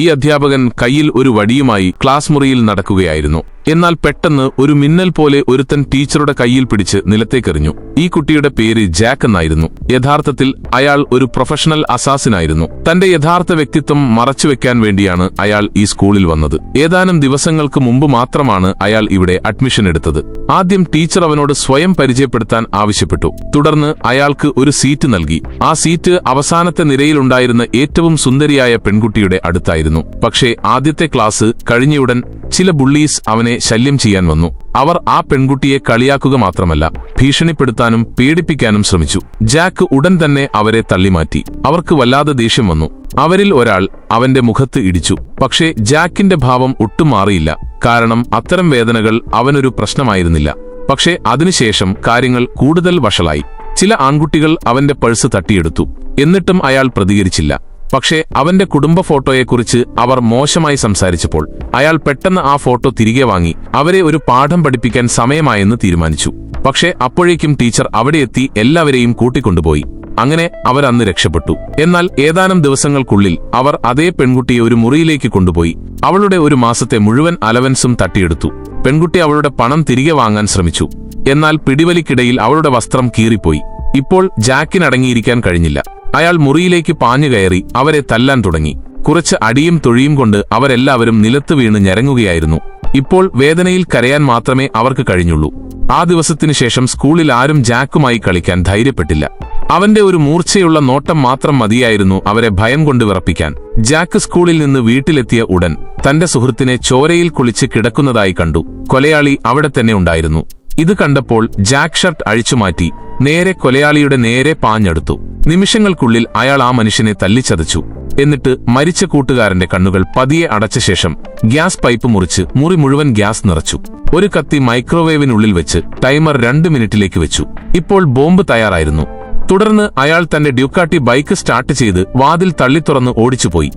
ഈ അധ്യാപകൻ കയ്യിൽ ഒരു വടിയുമായി ക്ലാസ് മുറിയിൽ നടക്കുകയായിരുന്നു എന്നാൽ പെട്ടെന്ന് ഒരു മിന്നൽ പോലെ ഒരുത്തൻ ടീച്ചറുടെ കയ്യിൽ പിടിച്ച് നിലത്തേക്കെറിഞ്ഞു. ഈ കുട്ടിയുടെ പേര് ജാക്ക് എന്നായിരുന്നു. യഥാർത്ഥത്തിൽ അയാൾ ഒരു പ്രൊഫഷണൽ അസാസിനായിരുന്നു തന്റെ യഥാർത്ഥ വ്യക്തിത്വം മറച്ചുവെക്കാൻ വേണ്ടിയാണ് അയാൾ ഈ സ്കൂളിൽ വന്നത്. ഏതാനും ദിവസങ്ങൾക്ക് മുമ്പ് മാത്രമാണ് അയാൾ ഇവിടെ അഡ്മിഷൻ എടുത്തത്. ആദ്യം ടീച്ചർ അവനോട് സ്വയം പരിചയപ്പെടുത്താൻ ആവശ്യപ്പെട്ടു. തുടർന്ന് അയാൾക്ക് ഒരു സീറ്റ് നൽകി. ആ സീറ്റ് അവസാനത്തെ നിരയിലുണ്ടായിരുന്ന ഏറ്റവും സുന്ദരിയായ പെൺകുട്ടിയുടെ അടുത്തായിരുന്നു. പക്ഷേ ആദ്യത്തെ ക്ലാസ് കഴിഞ്ഞയുടൻ ചില ബുള്ളീസ് അവനെ ശല്യം ചെയ്യാൻ വന്നു. അവർ ആ പെൺകുട്ടിയെ കളിയാക്കുക മാത്രമല്ല ഭീഷണിപ്പെടുത്താനും പീഡിപ്പിക്കാനും ശ്രമിച്ചു. ജാക്ക് ഉടൻ തന്നെ അവരെ തള്ളിമാറ്റി. അവർക്ക് വല്ലാതെ ദേഷ്യം വന്നു. അവരിൽ ഒരാൾ അവന്റെ മുഖത്ത് ഇടിച്ചു. പക്ഷേ ജാക്കിന്റെ ഭാവം ഒട്ടും മാറിയില്ല. കാരണം അത്തരം വേദനകൾ അവനൊരു പ്രശ്നമായിരുന്നില്ല. പക്ഷേ അതിനുശേഷം കാര്യങ്ങൾ കൂടുതൽ വഷളായി. ചില ആൺകുട്ടികൾ അവന്റെ പൾസ് തട്ടിയെടുത്തു. എന്നിട്ടും അയാൾ പ്രതികരിച്ചില്ല. പക്ഷേ അവന്റെ കുടുംബ ഫോട്ടോയെക്കുറിച്ച് അവർ മോശമായി സംസാരിച്ചപ്പോൾ അയാൾ പെട്ടെന്ന് ആ ഫോട്ടോ തിരികെ വാങ്ങി അവരെ ഒരു പാഠം പഠിപ്പിക്കാൻ സമയമായെന്ന് തീരുമാനിച്ചു. പക്ഷേ അപ്പോഴേക്കും ടീച്ചർ അവിടെ എത്തി എല്ലാവരെയും കൂട്ടിക്കൊണ്ടുപോയി. അങ്ങനെ അവർ അന്ന് രക്ഷപ്പെട്ടു. എന്നാൽ ഏതാനും ദിവസങ്ങൾക്കുള്ളിൽ അവർ അതേ പെൺകുട്ടിയെ ഒരു മുറിയിലേക്ക് കൊണ്ടുപോയി. അവളുടെ ഒരു മാസത്തെ മുഴുവൻ അലവൻസും തട്ടിയെടുത്തു. പെൺകുട്ടി അവളുടെ പണം തിരികെ വാങ്ങാൻ ശ്രമിച്ചു. എന്നാൽ പിടിവലിക്കിടയിൽ അവളുടെ വസ്ത്രം കീറിപ്പോയി. ഇപ്പോൾ ജാക്കിനടങ്ങിയിരിക്കാൻ കഴിഞ്ഞില്ല. അയാൾ മുറിയിലേക്ക് പാഞ്ഞു കയറി അവരെ തല്ലാൻ തുടങ്ങി. കുറച്ച് അടിയും തൊഴിയും കൊണ്ട് അവരെല്ലാവരും നിലത്ത് വീണ് ഞരങ്ങുകയായിരുന്നു. ഇപ്പോൾ വേദനയിൽ കരയാൻ മാത്രമേ അവർക്ക് കഴിഞ്ഞുള്ളൂ. ആ ദിവസത്തിനു ശേഷം സ്കൂളിൽ ആരും ജാക്കുമായി കളിക്കാൻ ധൈര്യപ്പെട്ടില്ല. അവന്റെ ഒരു മൂർച്ചയുള്ള നോട്ടം മാത്രം മതിയായിരുന്നു അവരെ ഭയം കൊണ്ട് വിറപ്പിക്കാൻ. ജാക്ക് സ്കൂളിൽ നിന്ന് വീട്ടിലെത്തിയ ഉടൻ തന്റെ സുഹൃത്തിനെ ചോരയിൽ കുളിച്ച് കിടക്കുന്നതായി കണ്ടു. കൊലയാളി അവിടെ തന്നെ ഉണ്ടായിരുന്നു. ഇത് കണ്ടപ്പോൾ ജാക്ക് ഷർട്ട് അഴിച്ചുമാറ്റി നേരെ കൊലയാളിയുടെ നേരെ പാഞ്ഞെടുത്തു. നിമിഷങ്ങൾക്കുള്ളിൽ അയാൾ ആ മനുഷ്യനെ തല്ലിച്ചതച്ചു. എന്നിട്ട് മരിച്ച കൂട്ടുകാരന്റെ കണ്ണുകൾ പതിയെ അടച്ച ശേഷം ഗ്യാസ് പൈപ്പ് മുറിച്ച് മുറി മുഴുവൻ ഗ്യാസ് നിറച്ചു. ഒരു കത്തി മൈക്രോവേവിനുള്ളിൽ വെച്ച് ടൈമർ രണ്ട് മിനിറ്റിലേക്ക് വെച്ചു. ഇപ്പോൾ ബോംബ് തയ്യാറായിരുന്നു. തുടർന്ന് അയാൾ തന്റെ ഡ്യൂക്കാട്ടി ബൈക്ക് സ്റ്റാർട്ട് ചെയ്ത് വാതിൽ തള്ളിത്തുറന്ന് ഓടിച്ചുപോയി.